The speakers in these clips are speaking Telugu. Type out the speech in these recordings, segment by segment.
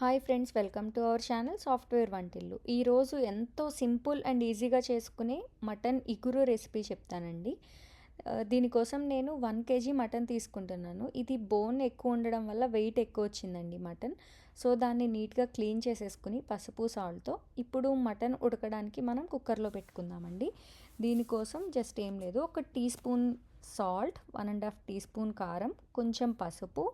Hi friends welcome to our channel software Vantillu ఈరోజు ఎంతో సింపుల్ అండ్ ఈజీగా చేసుకునే మటన్ ఇగురు రెసిపీ చెప్తానండి. దీనికోసం నేను వన్ కేజీ మటన్ తీసుకుంటున్నాను. ఇది బోన్ ఎక్కువ ఉండడం వల్ల వెయిట్ ఎక్కువ వచ్చిందండి మటన్. సో దాన్ని నీట్గా క్లీన్ చేసేసుకుని పసుపు సాల్ట్తో ఇప్పుడు మటన్ ఉడకడానికి మనం కుక్కర్లో పెట్టుకుందామండి. దీనికోసం జస్ట్ ఏం లేదు ఒక teaspoon salt one and half teaspoon కారం కొంచెం పసుపు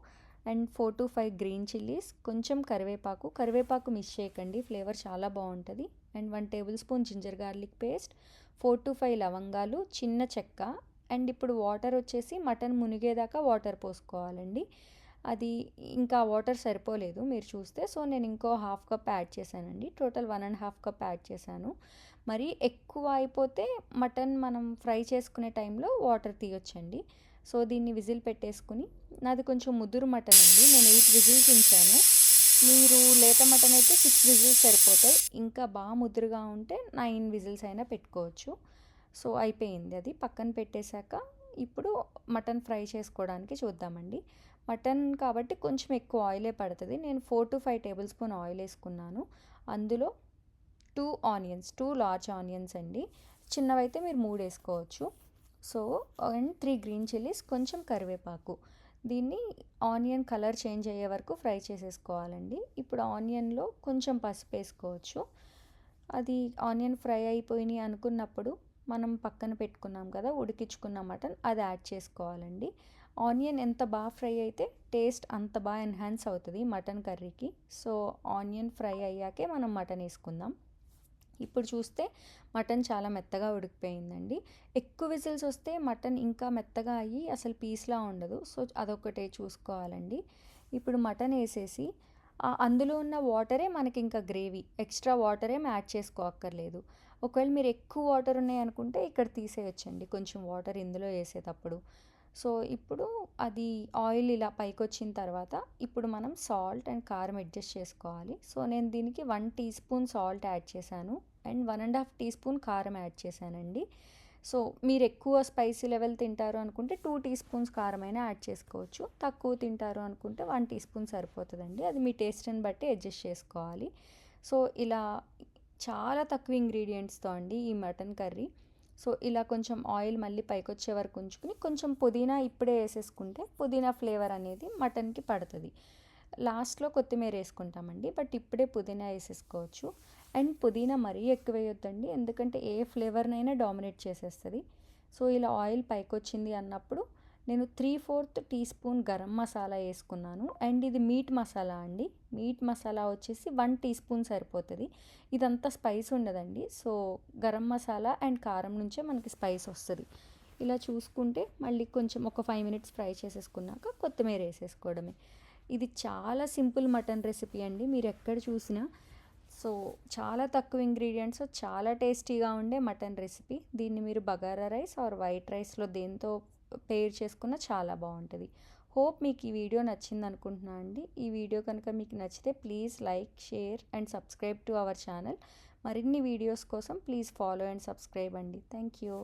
and four to five green chillies కొంచెం కరివేపాకు. కరివేపాకు మిస్ చేయకండి ఫ్లేవర్ చాలా బాగుంటుంది. And one tablespoon ginger garlic paste four to five లవంగాలు చిన్న చెక్క. అండ్ ఇప్పుడు వాటర్ వచ్చేసి మటన్ మునిగేదాకా వాటర్ పోసుకోవాలండి. అది ఇంకా వాటర్ సరిపోలేదు మీరు చూస్తే. సో నేను ఇంకో హాఫ్ కప్ యాడ్ చేశానండి. Total one and half cup add చేశాను. మరి ఎక్కువ అయిపోతే మటన్ మనం ఫ్రై చేసుకునే టైంలో వాటర్ తీయొచ్చండి. సో దీన్ని విజిల్ పెట్టేసుకుని నాది కొంచెం ముదురు మటన్ అండి నేను ఎయిట్ విజిల్స్ ఉంచాను. మీరు లేత మటన్ అయితే సిక్స్ విజిల్స్ సరిపోతాయి ఇంకా బాగా ముదురుగా ఉంటే నైన్ విజిల్స్ అయినా పెట్టుకోవచ్చు. సో అయిపోయింది అది పక్కన పెట్టేశాక ఇప్పుడు మటన్ ఫ్రై చేసుకోవడానికి చూద్దామండి. మటన్ కాబట్టి కొంచెం ఎక్కువ ఆయిలే పడుతుంది నేను four to five tablespoon oil వేసుకున్నాను. అందులో two onions two large onions అండి చిన్నవైతే మీరు మూడు వేసుకోవచ్చు. So and three green chillies కొంచెం కరివేపాకు. దీన్ని ఆనియన్ కలర్ చేంజ్ అయ్యే వరకు ఫ్రై చేసేసుకోవాలండి. ఇప్పుడు ఆనియన్లో కొంచెం పసుపు వేసుకోవచ్చు. అది ఆనియన్ ఫ్రై అయిపోయినాయి అనుకున్నప్పుడు మనం పక్కన పెట్టుకున్నాం కదా ఉడికించుకున్న మటన్ అది యాడ్ చేసుకోవాలండి. ఆనియన్ ఎంత బాగా ఫ్రై అయితే టేస్ట్ అంత బాగా ఎన్హాన్స్ అవుతుంది మటన్ కర్రీకి. సో ఆనియన్ ఫ్రై అయ్యాకే మనం మటన్ వేసుకుందాం. ఇప్పుడు చూస్తే మటన్ చాలా మెత్తగా ఉడికిపోయిందండి. ఎక్కువ విజిల్స్ వస్తే మటన్ ఇంకా మెత్తగా అయ్యి అసలు పీస్లా ఉండదు. సో అదొకటే చూసుకోవాలండి. ఇప్పుడు మటన్ వేసేసి అందులో ఉన్న వాటరే మనకి ఇంకా గ్రేవీ. ఎక్స్ట్రా వాటర్ ఏం యాడ్ చేసుకోక్కర్లేదు. ఒకవేళ మీరు ఎక్కువ వాటర్ ఉన్నాయి అనుకుంటే ఇక్కడ తీసేయొచ్చండి. కొంచెం వాటర్ ఇందులో వేసేటప్పుడు. సో ఇప్పుడు అది ఆయిల్ ఇలా పైకి వచ్చిన తర్వాత ఇప్పుడు మనం సాల్ట్ అండ్ కారం అడ్జస్ట్ చేసుకోవాలి. సో నేను దీనికి one teaspoon salt add చేశాను and one and half teaspoon కారం యాడ్ చేశానండి. సో మీరు ఎక్కువ స్పైసీ లెవెల్ తింటారు అనుకుంటే టూ టీ స్పూన్స్ కారం అయినా యాడ్ చేసుకోవచ్చు. తక్కువ తింటారు అనుకుంటే వన్ టీ స్పూన్ సరిపోతుందండి. అది మీ టేస్ట్ని బట్టి అడ్జస్ట్ చేసుకోవాలి. సో ఇలా చాలా తక్కువ ఇంగ్రీడియంట్స్తో అండి ఈ మటన్ కర్రీ. సో ఇలా కొంచెం ఆయిల్ మళ్ళీ పైకి వచ్చే వరకు ఉంచుకుని కొంచెం పుదీనా ఇప్పుడే వేసేసుకుంటే పుదీనా ఫ్లేవర్ అనేది మటన్కి పడుతుంది. లాస్ట్లో కొత్తిమీర వేసుకుంటామండి బట్ ఇప్పుడే పుదీనా వేసేసుకోవచ్చు. అండ్ పుదీనా మరీ ఎక్కువ వేయొద్దండి ఎందుకంటే ఏ ఫ్లేవర్నైనా డామినేట్ చేసేస్తుంది. సో ఇలా ఆయిల్ పైకి వచ్చింది అన్నప్పుడు నేను three fourth teaspoon garam masala వేసుకున్నాను. అండ్ ఇది మీట్ మసాలా అండి. మీట్ మసాలా వచ్చేసి వన్ టీ స్పూన్ సరిపోతుంది. ఇదంతా స్పైస్ ఉండదండి. సో గరం మసాలా అండ్ కారం నుంచే మనకి స్పైస్ వస్తుంది. ఇలా చూసుకుంటే మళ్ళీ కొంచెం ఒక ఫైవ్ మినిట్స్ ఫ్రై చేసేసుకున్నాక కొత్తిమీర వేసేసుకోవడమే. ఇది చాలా సింపుల్ మటన్ రెసిపీ అండి. మీరు ఎక్కడ చూసినా. సో చాలా తక్కువ ఇంగ్రీడియంట్స్ చాలా టేస్టీగా ఉండే మటన్ రెసిపీ. దీన్ని మీరు బగారా రైస్ ఆర్ వైట్ రైస్లో దేంతో పేర్ చేసుకున్న చాలా బాగుంటుంది. హోప్ మీకు ఈ వీడియో నచ్చింది అనుకుంటున్నా అండి. ఈ వీడియో కనుక మీకు నచ్చితే please like share and subscribe to our channel మరిన్ని వీడియోస్ కోసం ప్లీజ్ ఫాలో అండ్ సబ్స్క్రైబ్ అండి. Thank you